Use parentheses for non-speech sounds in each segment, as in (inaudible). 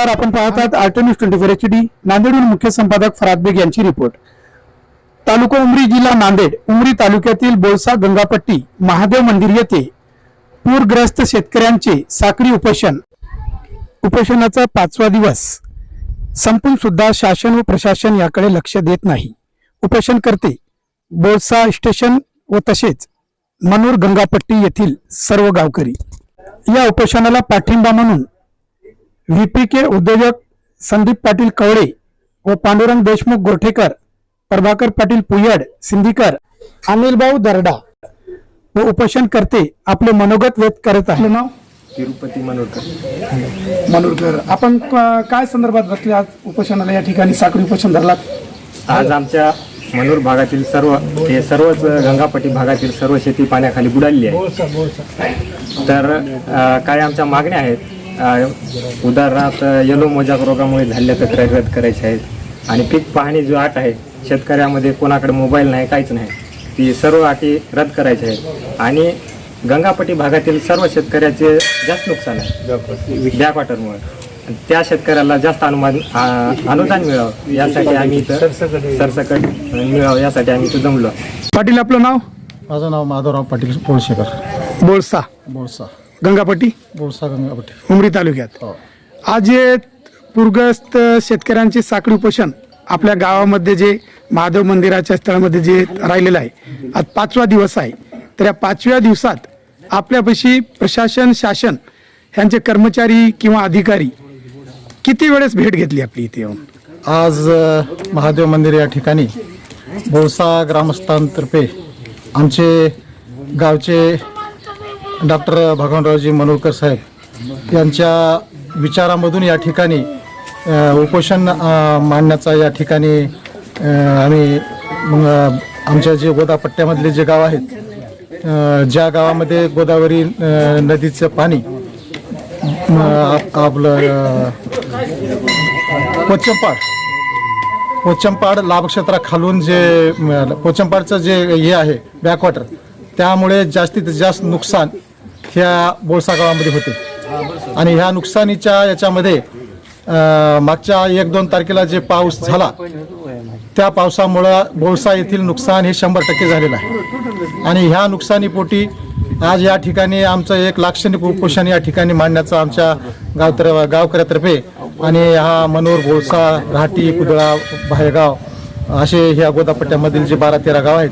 नमस्कार आपण पाहतात आहात news twenty four H D नांदेडहून मुख्य संपादक फराद बेग यांची रिपोर्ट. तालुका उमरी जिल्हा नांदेड उमरी तालुक्यातील बोळसा गंगापट्टी महादेव मंदिर येथे पूरग्रस्त शेतकऱ्यांचे साखळी उपोषण. उपोषणाचा पाचवा दिवस. संपून सुद्धा शासन व प्रशासन याकडे लक्ष देत नाही. उपोषण करते बोळसा स्टेशन व तसेच मनोर गंगापट्टी येथील सर्व गावकरी. या उपोषणाला पाठिंबा म्हणून व्हीपीके उद्योजक संदीप पाटील कवडे व पांडुरंग देशमुख गोरठेकर प्रभाकर पाटील पुयड सिंदीकर अनिलभाऊ दरडा व उपोषण करते आपले मनोगत व्यक्त करत आहे नाव? तिरुपती मनोरकर. मनोरकर. आपण काय संदर्भात बसले आज उपोषणाला? या ठिकाणी साखळी उपोषण धरलात. आज आमच्या मनोर भागातील सर्व हे सर्वच गंगापट्टी भागातील सर्व शेती पाण्याखाली बुडालेली आहे. तर अ, काय आमच्या मागण्या आहेत? उदाहरणार्थ येलो मोजाक रोगामुळे झालेल्या तक्रारी रद्द करायच्या आहेत. आणि पीक पाहणी जो आट आहे शेतकऱ्यामध्ये कोणाकडे मोबाईल नाही काहीच नाही. ती सर्व अटी रद्द करायच्या आहेत. आणि गंगापट्टी भागातील सर्व शेतकऱ्याचे जास्त नुकसान आहे. बॅकवॉटरमुळे त्या शेतकऱ्याला जास्त अनुमान अनुदान मिळावं यासाठी आम्ही इथं सरसकट मिळावं यासाठी आम्ही इथं जमलो. पाटील आपलं नाव? माझं नाव माधवराव पाटील पोळशेकर बोळसा. बोळसा. गंगापट्टी? बोळसा गंगापट्टी. उमरी तालुक्यात. हो. आज हे पूरग्रस्त शेतकऱ्यांचे साखळी उपोषण आपल्या गावामध्ये जे महादेव मंदिराच्या स्थळामध्ये जे राहिलेलं आहे आज पाचवा दिवस आहे. तर या पाचव्या दिवसात आपल्यापाशी प्रशासन शासन ह्यांचे कर्मचारी किंवा अधिकारी किती वेळेस भेट घेतली आपली इथे येऊन? आज अ, महादेव मंदिर या ठिकाणी बोळसा ग्रामस्थांतर्फे आमचे गावचे डॉक्टर भगवानरावजी मनोरकर साहेब यांच्या विचारामधून या ठिकाणी उपोषण मांडण्याचा या ठिकाणी आम्ही आमच्या जे गोदापट्ट्यामधले जे गाव आहेत ज्या गावामध्ये गोदावरी नदीचं पाणी आपलं पोचंपाड पोचंपाड लाभक्षेत्राखालून जे पोचंपाडचं जे हे आहे बॅकवॉटर त्यामुळे जास्तीत जास्त नुकसान ह्या बोळसा गावामध्ये होते. आणि ह्या नुकसानीच्या याच्यामध्ये मागच्या एक दोन तारखेला जे पाऊस झाला त्या पावसामुळं बोळसा येथील नुकसान हे शंभर टक्के झालेलं आहे. आणि ह्या नुकसानीपोटी आज या ठिकाणी आमचं एक लाक्षणिक उपोषण या ठिकाणी मांडण्याचं आमच्या गावतर गावकऱ्यातर्फे आणि हा मनोर बोळसा घाटी कुदळा भायगाव असे ह्या गोदापट्ट्यामधील जे बारा तेरा गाव आहेत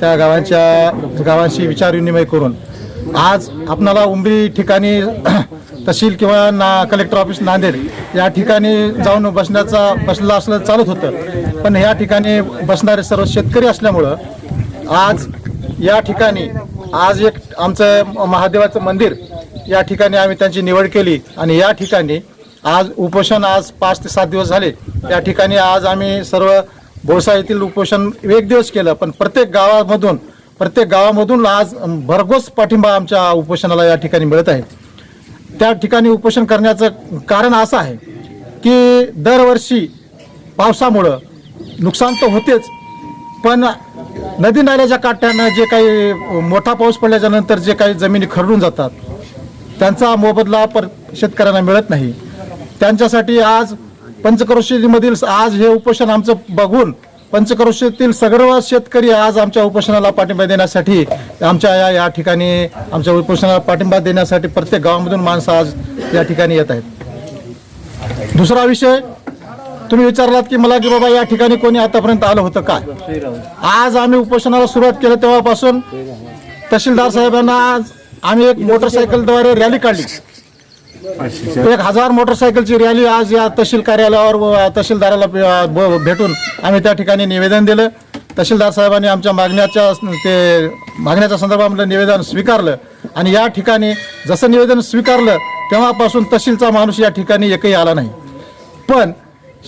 त्या गावांच्या गावांशी विचारविनिमय करून आज आपणाला उमरी ठिकाणी (clears throat) तहसील किंवा ना कलेक्टर ऑफिस नांदेड या ठिकाणी जाऊन बसण्याचा बसलं असलं चालत होतं. पण या ठिकाणी बसणारे सर्व शेतकरी असल्यामुळं आज या ठिकाणी आज एक आमचं महादेवाचं मंदिर या ठिकाणी आम्ही त्यांची निवड केली आणि या ठिकाणी आज उपोषण आज पाच ते सात दिवस झाले. या ठिकाणी आज आम्ही सर्व बोळसा येथील उपोषण एक दिवस केलं पण प्रत्येक गावामधून प्रत्येक गावामधून आज भरघोस पाठिंबा आमच्या उपोषणाला या ठिकाणी मिळत आहे. त्या ठिकाणी उपोषण करण्याचं कारण असं आहे की दरवर्षी पावसामुळं नुकसान तर होतेच पण नदी नाल्याच्या काठ्यानं जे काही मोठा पाऊस पडल्याच्या नंतर जे काही जमिनी खरडून जातात त्यांचा मोबदला पर शेतकऱ्यांना मिळत नाही. त्यांच्यासाठी आज पंचक्रोशीमधील आज हे उपोषण आमचं बघून पंचक्रोशीतील सर्व शेतकरी आज आमच्या उपोषणाला पाठिंबा देण्यासाठी आमच्या या या ठिकाणी आमच्या उपोषणाला पाठिंबा देण्यासाठी प्रत्येक गावामधून माणसं आज या ठिकाणी येत आहेत. दुसरा विषय तुम्ही विचारलात की मला की बाबा या ठिकाणी कोणी आतापर्यंत आलं होतं काय? आज आम्ही उपोषणाला सुरुवात केलं तेव्हापासून तहसीलदार साहेबांना आज आम्ही एक मोटरसायकलद्वारे रॅली काढली. एक हजार मोटरसायकलची रॅली आज या तहसील कार्यालयावर व तहसीलदाराला ब- भेटून आम्ही त्या ठिकाणी निवेदन दिलं. तहसीलदार साहेबांनी आमच्या मागण्याच्या ते मागण्याच्या संदर्भामध्ये निवेदन स्वीकारलं. आणि या ठिकाणी जसं निवेदन स्वीकारलं तेव्हापासून तहसीलचा माणूस या ठिकाणी एकही आला नाही. पण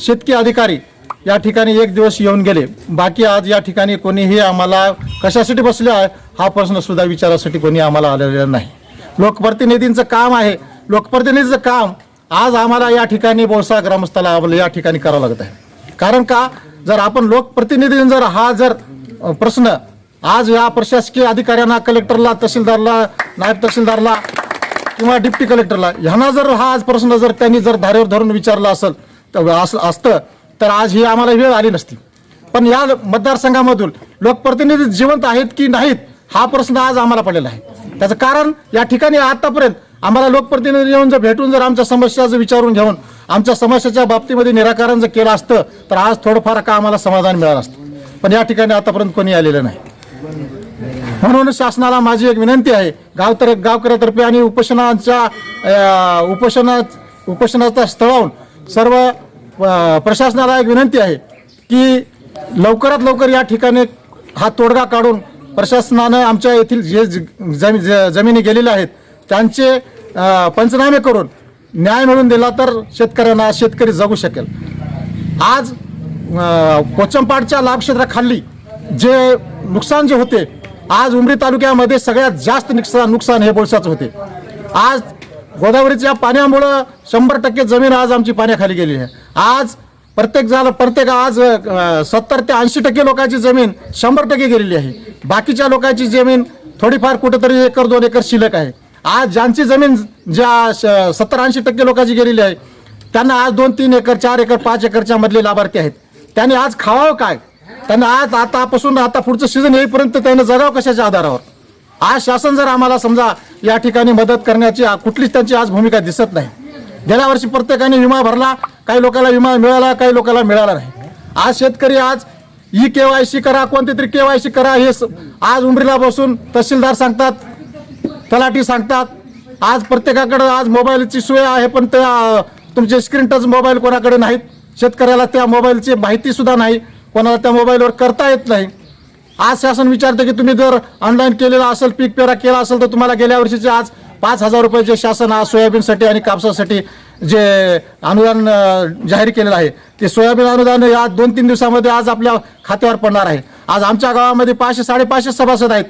शेतकी अधिकारी या ठिकाणी एक दिवस येऊन गेले. बाकी आज या ठिकाणी कोणीही आम्हाला कशासाठी बसले आहे हा प्रश्न सुद्धा विचारासाठी कोणी आम्हाला आलेला नाही. लोकप्रतिनिधींचं काम आहे लोकप्रतिनिधीचं काम आज आम्हाला या ठिकाणी बोळसा ग्रामस्थाला आम्हाला या ठिकाणी करावं लागत आहे. कारण का जर आपण लोकप्रतिनिधी जर हा जर प्रश्न आज या प्रशासकीय अधिकाऱ्यांना कलेक्टरला तहसीलदारला नायब तहसीलदारला किंवा डिप्टी कलेक्टरला ह्यांना जर हा आज प्रश्न जर त्यांनी जर धारेवर धरून विचारला असेल तर असतं तर आज ही आम्हाला वेळ आली नसती. पण या मतदारसंघामधून लोकप्रतिनिधी जिवंत आहेत की नाहीत हा प्रश्न आज आम्हाला पडलेला आहे. त्याचं कारण या ठिकाणी आतापर्यंत आम्हाला लोकप्रतिनिधी येऊन जर भेटून जर आमच्या समस्या जर विचारून घेऊन आमच्या समस्याच्या बाबतीमध्ये निराकरण जर केलं असतं तर आज थोडंफार का आम्हाला समाधान मिळालं असतं? पण या ठिकाणी आतापर्यंत कोणी आलेलं नाही. म्हणून शासनाला माझी एक विनंती आहे गाव तर गावकऱ्यातर्फे आणि उपोषणाच्या उपोषणा उपोषणाच्या स्थळावून सर्व प्रशासनाला एक विनंती आहे की लवकरात लवकर या ठिकाणी हा तोडगा काढून प्रशासनानं आमच्या येथील जे ज- ज- जमिनी गेलेल्या आहेत त्यांचे पंचनामे करून न्याय मिळवून दिला तर शेतकऱ्यांना शेतकरी जगू शकेल. आज कोचंपाडच्या पोचमपाडच्या जे नुकसान जे होते आज उमरी तालुक्यामध्ये सगळ्यात जास्त नुकसान नुकसान हे बोळशाचं होते. आज गोदावरीच्या पाण्यामुळं शंभर टक्के जमीन आज आमची पाण्याखाली गेली आहे. आज प्रत्येक झालं प्रत्येक आज सत्तर ते ऐंशी टक्के लोकांची जमीन शंभर टक्के गेलेली आहे. बाकीच्या लोकांची जमीन थोडीफार कुठेतरी एकर दोन एकर शिल्लक आहे. आज ज्यांची जमीन ज्या सत्तर ऐंशी टक्के लोकांची गेलेली आहे त्यांना आज दोन तीन एकर चार एकर पाच एकरच्या मधले लाभार्थी आहेत. त्यांनी आज खावावं काय? त्यांना आज आतापासून आता पुढचं सीझन येईपर्यंत त्यांना जगावं कशाच्या आधारावर? आज शासन जर आम्हाला समजा या ठिकाणी मदत करण्याची कुठलीच त्यांची आज भूमिका दिसत नाही. गेल्या वर्षी प्रत्येकाने विमा भरला काही लोकांना विमा मिळाला काही लोकांना मिळाला नाही. आज शेतकरी आज ई केवायसी करा कोणती तरी केवायसी करा हे स- आज उमरीला बसून तहसीलदार सांगतात तलाठी सांगतात. आज प्रत्येकाकडे आज मोबाईलची सोय आहे पण त्या तुमचे स्क्रीन टच मोबाईल कोणाकडे नाहीत. शेतकऱ्याला त्या मोबाईलची माहितीसुद्धा नाही. कोणाला त्या मोबाईलवर करता येत नाही. आज शासन विचारतं की तुम्ही जर ऑनलाईन केलेला असेल पीक पेरा केला असेल तर तुम्हाला गेल्या वर्षीचे आज पाच हजार रुपयाचे शासन आज सोयाबीनसाठी आणि कापसासाठी जे अनुदान जाहीर केलेलं आहे ते सोयाबीन अनुदान या दोन तीन दिवसामध्ये आज आपल्या खात्यावर पडणार आहे. आज आमच्या गावामध्ये पाचशे साडेपाचशे सभासद आहेत.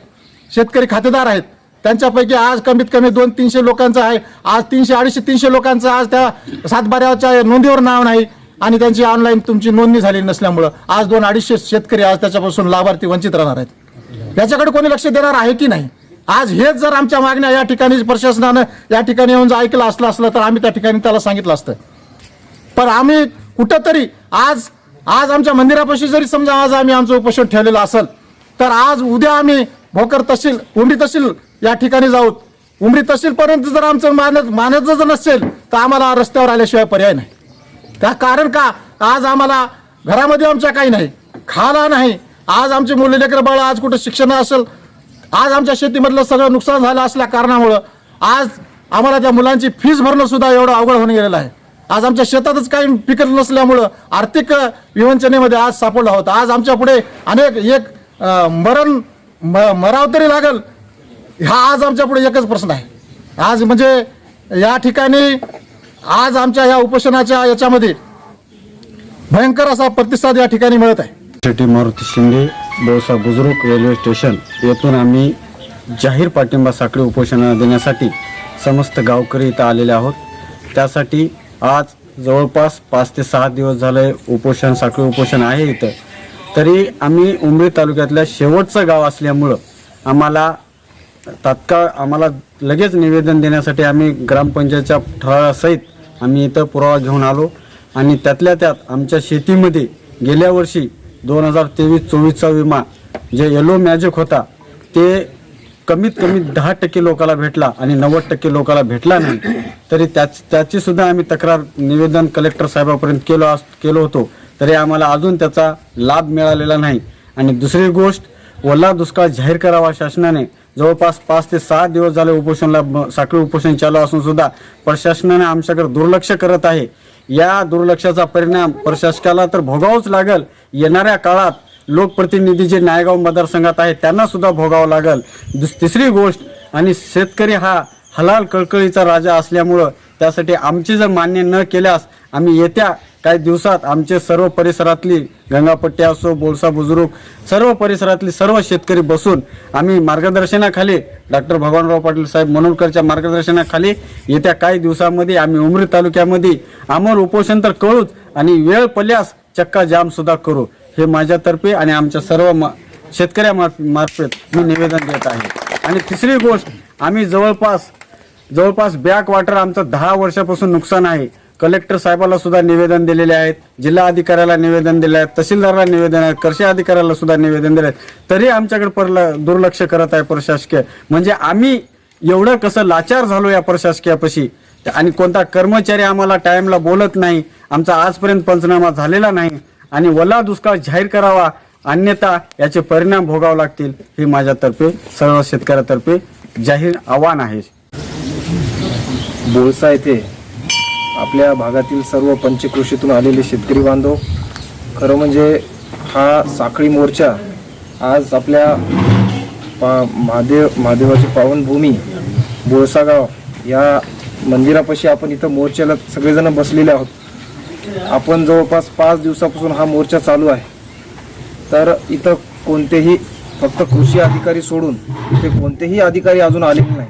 शेतकरी खातेदार आहेत. त्यांच्यापैकी आज कमीत कमी दोन तीनशे लोकांचं आहे. आज तीनशे अडीचशे तीनशे लोकांचं आज त्या सातबाऱ्याच्या नोंदीवर नाव नाही आणि त्यांची ऑनलाईन तुमची नोंदणी झाली नसल्यामुळं आज दोन अडीचशे शेतकरी आज त्याच्यापासून लाभार्थी वंचित राहणार आहेत. याच्याकडे कोणी लक्ष देणार आहे की नाही? आज हेच जर आमच्या मागण्या या ठिकाणी प्रशासनानं या ठिकाणी येऊन जर ऐकलं असलं असलं तर आम्ही त्या ठिकाणी त्याला सांगितलं असतं. पण आम्ही कुठंतरी आज आज आमच्या मंदिरापाशी जरी समजा आज आम्ही आमचं उपोषण ठेवलेलं असेल तर आज उद्या आम्ही भोकर तहसील उमरी तहसील या ठिकाणी जाऊ उमरी तहसीलपर्यंत जर आमचं मानत मानायचं जर नसेल तर आम्हाला रस्त्यावर आल्याशिवाय पर्याय नाही. त्या कारण का? आज आम्हाला घरामध्ये आमच्या काही नाही खाला नाही. आज आमचे मुलं लेकरं बाळ आज कुठं शिक्षण असेल आज आमच्या शेतीमधलं सगळं नुकसान झालं असल्या कारणामुळं आज आम्हाला त्या मुलांची फीज भरणं सुद्धा एवढं अवघड होऊन गेलेलं आहे. आज आमच्या शेतातच काही पिकत नसल्यामुळं आर्थिक विवंचनेमध्ये आज सापडला होता. आज आमच्या पुढे अनेक एक मरण म- मराव तरी लागल हा आज आमच्या पुढे एकच प्रश्न आहे. आज म्हणजे या ठिकाणी आज आमच्या या उपोषणाच्या याच्यामध्ये भयंकर असा प्रतिसाद या ठिकाणी मिळत आहे. शेट्टी मारुती शिंदे बोसा बुजुर्ग रेल्वे स्टेशन. येथून आम्ही जाहीर पाठिंबा साखळी उपोषण देण्यासाठी समस्त गावकरी इथं आलेले आहोत. त्यासाठी आज जवळपास पाच ते सहा दिवस झाले उपोषण साखळी उपोषण आहे इथं. तरी आम्ही उमरी तालुक्यातल्या शेवटचं गाव असल्यामुळं आम्हाला तात्काळ आम्हाला लगेच निवेदन देण्यासाठी आम्ही ग्रामपंचायतच्या ठरावासहित आम्ही इथं पुरावा घेऊन आलो. आणि त्यातल्या त्यात आमच्या शेतीमध्ये गेल्या वर्षी दोन हजार तेवीस चोवीसचा विमा जे येलो मॅजिक होता ते कमीत कमी दहा टक्के लोकाला भेटला आणि नव्वद टक्के लोकाला भेटला नाही. तरी त्याच त्याची सुद्धा आम्ही तक्रार निवेदन कलेक्टर साहेबापर्यंत केलो अस केलो होतो. तरी आम्हाला अजून त्याचा लाभ मिळालेला नाही. आणि दुसरी गोष्ट ओला दुष्काळ जाहीर करावा शासनाने जवळपास पाच ते सहा दिवस झाले उपोषणला साखळी उपोषण चालू असून सुद्धा प्रशासनाने आमच्याकडे दुर्लक्ष करत आहे. या दुर्लक्षाचा परिणाम प्रशासकाला तर भोगावंच लागल. येणाऱ्या काळात लोकप्रतिनिधी जे नायगाव मतदारसंघात आहे त्यांना सुद्धा भोगावं लागल. दुस- तिसरी गोष्ट आणि शेतकरी हा हलाल कळकळीचा राजा असल्यामुळं त्यासाठी आमची जर मान्य न केल्यास आम्ही येत्या काही दिवसात आमचे सर्व परिसरातली गंगापट्टी असो बोलसा बुजुर्ग सर्व परिसरातली सर्व शेतकरी बसून आम्ही मार्गदर्शनाखाली डॉक्टर भगवानराव पाटील साहेब मनोरकरच्या मार्गदर्शनाखाली येत्या काही दिवसामध्ये आम्ही उमरी तालुक्यामध्ये आमर उपोषण तर कळूच आणि वेळ पडल्यास चक्का जाम सुद्धा करू. हे माझ्यातर्फे आणि आमच्या सर्व मा- शेतकऱ्या मार्फ- मार्फत मी निवेदन देत आहे. आणि तिसरी गोष्ट आम्ही जवळपास जवळपास बॅक वॉटर आमचं दहा वर्षापासून नुकसान आहे. कलेक्टर साहेबाला सुद्धा निवेदन दिलेले आहेत जिल्हा अधिकाऱ्याला निवेदन दिले आहेत तहसीलदाराला निवेदन आहे कृषी अधिकाऱ्याला सुद्धा निवेदन दिले आहेत. तरी आमच्याकडे परला दुर्लक्ष करत आहे प्रशासकीय. म्हणजे आम्ही एवढं कसं लाचार झालो या प्रशासकीयापाशी. आणि कोणता कर्मचारी आम्हाला टाईमला बोलत नाही आमचा आजपर्यंत पंचनामा झालेला नाही. आणि वला दुष्काळ जाहीर करावा अन्यथा याचे परिणाम भोगावे लागतील हे माझ्यातर्फे सर्व शेतकऱ्यातर्फे जाहीर आव्हान आहे. बोळसा येथे आपल्या भागातील सर्व पंचकृषीतून आलेले शेतकरी बांधव खरं म्हणजे हा साखळी मोर्चा आज आपल्या पा महादेव महादेवाची पावनभूमी बोळसा गाव या मंदिरापाशी आपण इथं मोर्चाला सगळेजण बसलेले आहोत. आपण जवळपास पाच दिवसापासून हा मोर्चा चालू आहे. तर इथं कोणतेही फक्त कृषी अधिकारी सोडून इथे कोणतेही अधिकारी अजून आलेले नाही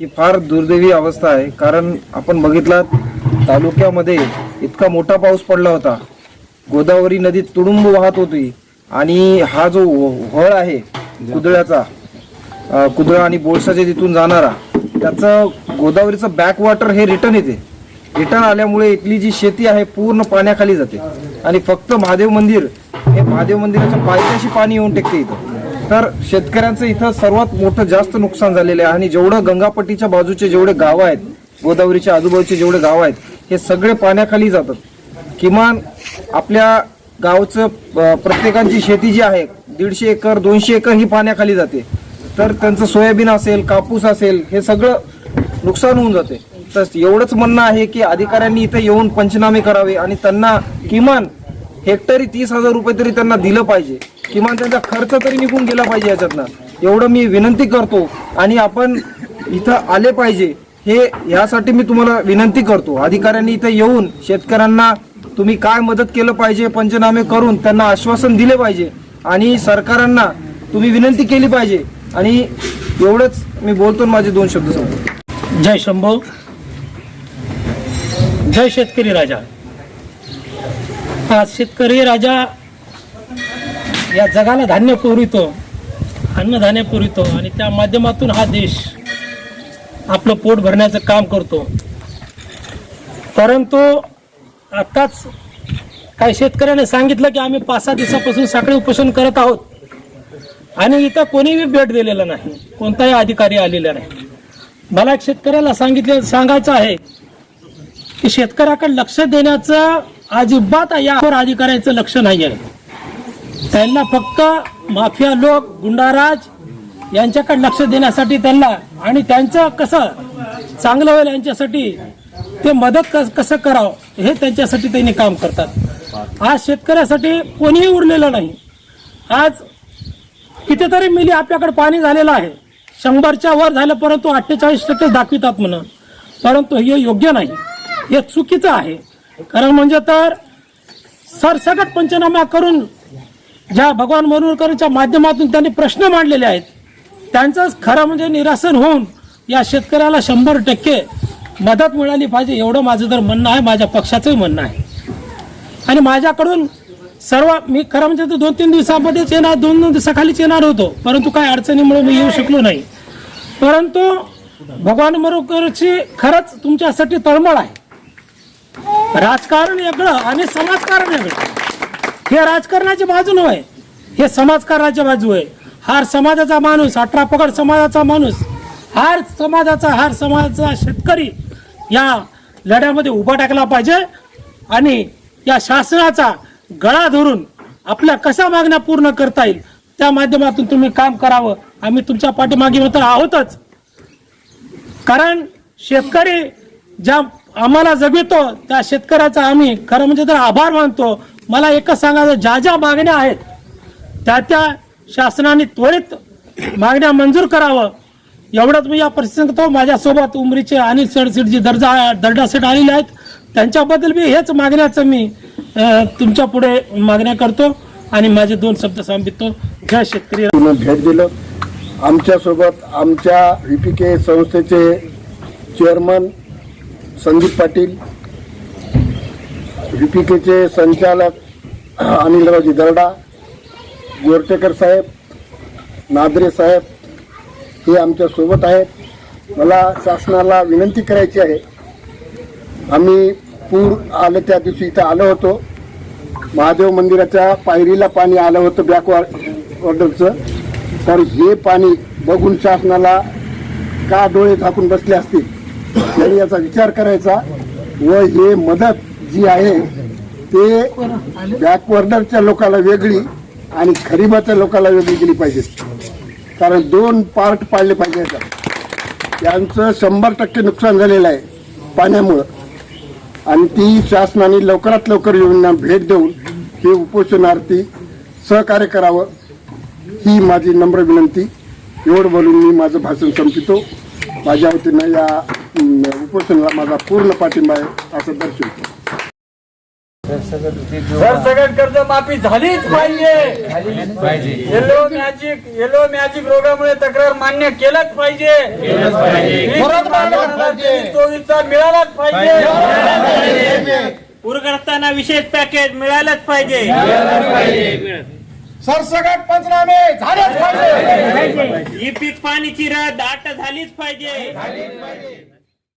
ही फार दुर्दैवी अवस्था आहे. कारण आपण बघितला तालुक्यामध्ये इतका मोठा पाऊस पडला होता. गोदावरी नदी तुडुंब वाहत होती. आणि हा जो हळ आहे कुदळ्याचा कुदळा आणि बोळसाच्या तिथून जाणारा त्याचं गोदावरीचं बॅकवॉटर हे रिटर्न येते. रिटर्न आल्यामुळे इथली जी शेती आहे पूर्ण पाण्याखाली जाते. आणि फक्त महादेव मंदिर हे महादेव मंदिराच्या पायथ्याशी पाणी येऊन टेकते इथं. तर शेतकऱ्यांचं इथं सर्वात मोठं जास्त नुकसान झालेलं आहे. आणि जेवढं गंगापट्टीच्या बाजूचे जेवढे गावं आहेत गोदावरीच्या आजूबाजूचे जेवढे गावं आहेत हे सगळे पाण्याखाली जातात. किमान आपल्या गावचं प्रत्येकांची शेती जी आहे दीडशे एकर दोनशे एकर ही पाण्याखाली जाते. तर त्यांचं सोयाबीन असेल कापूस असेल हे सगळं नुकसान होऊन जाते. तर एवढंच म्हणणं आहे की अधिकाऱ्यांनी इथे येऊन पंचनामे करावे आणि त्यांना किमान हेक्टरी तीस हजार रुपये तरी त्यांना दिलं पाहिजे. किमान त्यांचा खर्च तरी निघून गेला पाहिजे याच्यातनं. एवढं मी विनंती करतो आणि आपण इथं आले पाहिजे. हे यासाठी मी तुम्हाला विनंती करतो. अधिकाऱ्यांनी इथं येऊन शेतकऱ्यांना तुम्ही काय मदत केलं पाहिजे पंचनामे करून त्यांना आश्वासन दिले पाहिजे. आणि सरकारांना तुम्ही विनंती केली पाहिजे. आणि एवढंच मी बोलतो आणि माझे दोन शब्द सांगतो. जय शंभो. जय शेतकरी राजा. आज शेतकरी राजा या जगाला धान्य पुरवितो अन्नधान्य पुरवितो आणि त्या माध्यमातून हा देश आपलं पोट भरण्याचं काम करतो. परंतु आत्ताच काही शेतकऱ्याने सांगितलं की आम्ही पाच सहा दिवसापासून साखळी उपोषण करत आहोत आणि इथं कोणीही भेट दिलेला नाही कोणताही अधिकारी आलेला नाही. मला एक शेतकऱ्याला सांगितले सांगायचं आहे की शेतकऱ्याकडे लक्ष देण्याचं अजिबात यावर अधिकाऱ्यांचं लक्ष नाही आहे त्यांना फक्त माफिया लोक गुंडाराज यांच्याकडे लक्ष देण्यासाठी त्यांना आणि त्यांचं कसं चांगलं होईल यांच्यासाठी ते मदत कसं करावं हे त्यांच्यासाठी त्यांनी काम करतात. आज शेतकऱ्यासाठी कोणीही उरलेलं नाही. आज कितीतरी मिली आपल्याकडे पाणी झालेलं आहे. शंभरच्या वर झालं परंतु अठ्ठेचाळीस टक्के दाखवितात म्हणून. परंतु हे योग्य नाही. हे चुकीचं आहे. कारण म्हणजे तर सरसकट पंचनामा करून ज्या भगवान मनोरकरांच्या माध्यमातून त्यांनी प्रश्न मांडलेले आहेत त्यांचंच खरं म्हणजे निरासन होऊन या शेतकऱ्याला शंभर टक्के मदत मिळाली पाहिजे एवढं माझं तर म्हणणं आहे माझ्या पक्षाचंही म्हणणं आहे. आणि माझ्याकडून सर्व मी खरं म्हणजे तर दोन तीन दिवसामध्येच येणार दोन दोन दिवसाखालीच येणार होतो परंतु काही अडचणीमुळे मी येऊ शकलो नाही. परंतु भगवान मरोकरची खरंच तुमच्यासाठी तळमळ आहे. राजकारण वेगळं आणि समाजकारण वेगळं. हे राजकारणाची बाजू नव्हे हे समाजकारणाची बाजू आहे. हार समाजाचा माणूस अठरा पगड समाजाचा माणूस हार समाजाचा हार समाजाचा शेतकरी या लढ्यामध्ये उभा टाकला पाहिजे आणि या शासनाचा गळा धरून आपल्या कशा मागण्या पूर्ण करता येईल त्या माध्यमातून तुम्ही काम करावं. आम्ही तुमच्या पाठीमागे मात्र आहोतच. कारण शेतकरी ज्या आम्हाला जगवितो त्या शेतकऱ्याचा आम्ही खरं म्हणजे तर आभार मानतो. मला एकच सांगायचं ज्या ज्या मागण्या आहेत त्या त्या शासनाने त्वरित मागण्या मंजूर करावं. एवढंच मी या परिस्थितीत माझ्यासोबत उमरीचे अनिल सडसीडजी दर्जा दर्डा सेट आलेले आहेत. त्यांच्याबद्दल मी हेच मागण्याचं मी तुमच्यापुढे मागण्या करतो आणि माझे दोन शब्द सांगितो जय शेतकरी. भेट दिलं. आमच्यासोबत आमच्या व्ही पी के संस्थेचे chairman Sandeep Patil V P केचे संचालक अनिलरावजी दर्डा गोरटेकर साहेब नादरे साहेब हे आमच्यासोबत आहेत. मला शासनाला विनंती करायची आहे. आम्ही पूर आलं त्या दिवशी इथं आलो होतो. महादेव मंदिराच्या पायरीला पाणी आलं होतं बॅक ऑर्डरचं तर हे पाणी बघून शासनाला का डोळे झाकून बसले असतील? त्यांनी याचा विचार करायचा व हे मदत जी आहे ते बॅकवर्डरच्या लोकांना वेगळी आणि खरीबाच्या लोकांना वेगळी केली पाहिजे. कारण दोन पार्ट पाडले पाहिजे त्यांचं शंभर टक्के नुकसान झालेलं आहे पाण्यामुळं. आणि ती शासनाने लवकरात लवकर योजना भेट देऊन हे उपोषणार्थी सहकार्य करावं ही माझी नम्र विनंती. एवढं बोलून मी माझं भाषण संपितो माझ्या वतीनं या उपोषणाला माझा पूर्ण पाठिंबा आहे असं दर्शवतो. सरसकट कर्ज माफी झालीच पाहिजे. येलो मॅजिक येलो मॅजिक रोगामुळे तक्रार मान्य केलंच पाहिजे. चोवीसचा मिळालाच पाहिजे. पूरग्रस्तांना विशेष पॅकेज मिळालंच पाहिजे. सरसकट पंचनामे झालेच पाहिजे. ही पीक पाणीची रद आट झालीच पाहिजे.